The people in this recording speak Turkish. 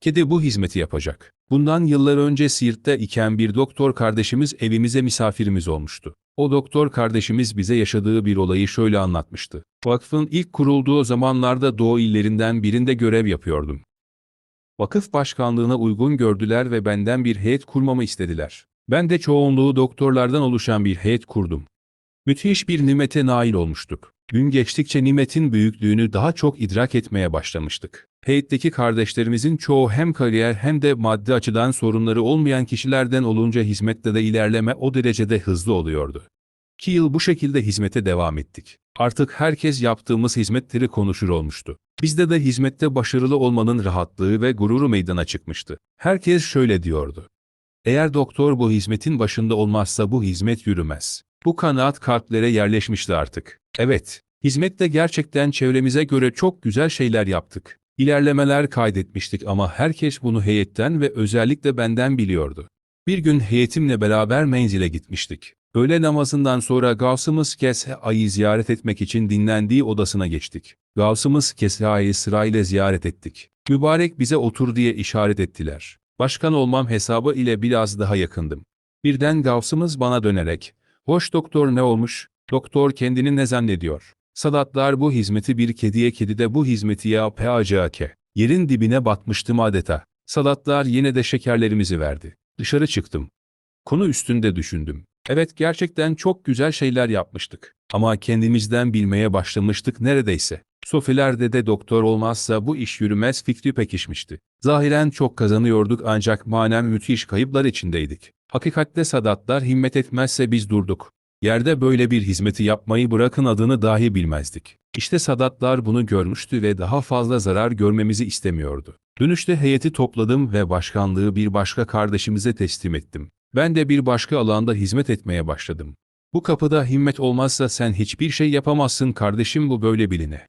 Kedi bu hizmeti yapacak. Bundan yıllar önce Siirt'te iken bir doktor kardeşimiz evimize misafirimiz olmuştu. O doktor kardeşimiz bize yaşadığı bir olayı şöyle anlatmıştı. Vakfın ilk kurulduğu zamanlarda Doğu illerinden birinde görev yapıyordum. Vakıf başkanlığına uygun gördüler ve benden bir heyet kurmamı istediler. Ben de çoğunluğu doktorlardan oluşan bir heyet kurdum. Müthiş bir nimete nail olmuştuk. Gün geçtikçe nimetin büyüklüğünü daha çok idrak etmeye başlamıştık. Heyetteki kardeşlerimizin çoğu hem kariyer hem de maddi açıdan sorunları olmayan kişilerden olunca hizmette de ilerleme o derecede hızlı oluyordu. İki yıl bu şekilde hizmete devam ettik. Artık herkes yaptığımız hizmetleri konuşur olmuştu. Bizde de hizmette başarılı olmanın rahatlığı ve gururu meydana çıkmıştı. Herkes şöyle diyordu. Eğer doktor bu hizmetin başında olmazsa bu hizmet yürümez. Bu kanaat kalplere yerleşmişti artık. Evet, hizmette gerçekten çevremize göre çok güzel şeyler yaptık. İlerlemeler kaydetmiştik ama herkes bunu heyetten ve özellikle benden biliyordu. Bir gün heyetimle beraber menzile gitmiştik. Öğle namazından sonra Gavsımız Keshe'yi ziyaret etmek için dinlendiği odasına geçtik. Gavsımız Keshe'yi sırayla ziyaret ettik. Mübarek bize otur diye işaret ettiler. Başkan olmam hesabı ile biraz daha yakındım. Birden Gavsımız bana dönerek, ''Hoş doktor ne olmuş? Doktor kendini ne zannediyor? Sadatlar bu hizmeti bir kediye kedi de bu hizmeti ya peacake. Yerin dibine batmıştım adeta. Sadatlar yine de şekerlerimizi verdi. Dışarı çıktım. Konu üstünde düşündüm. Evet gerçekten çok güzel şeyler yapmıştık. Ama kendimizden bilmeye başlamıştık neredeyse. Sofilerde de doktor olmazsa bu iş yürümez fikri pekişmişti. Zahiren çok kazanıyorduk ancak manen müthiş kayıplar içindeydik. Hakikatte sadatlar himmet etmezse biz durduk. Yerde böyle bir hizmeti yapmayı bırakın adını dahi bilmezdik. İşte sadatlar bunu görmüştü ve daha fazla zarar görmemizi istemiyordu. Dönüşte heyeti topladım ve başkanlığı bir başka kardeşimize teslim ettim. Ben de bir başka alanda hizmet etmeye başladım. Bu kapıda himmet olmazsa sen hiçbir şey yapamazsın kardeşim bu böyle biline.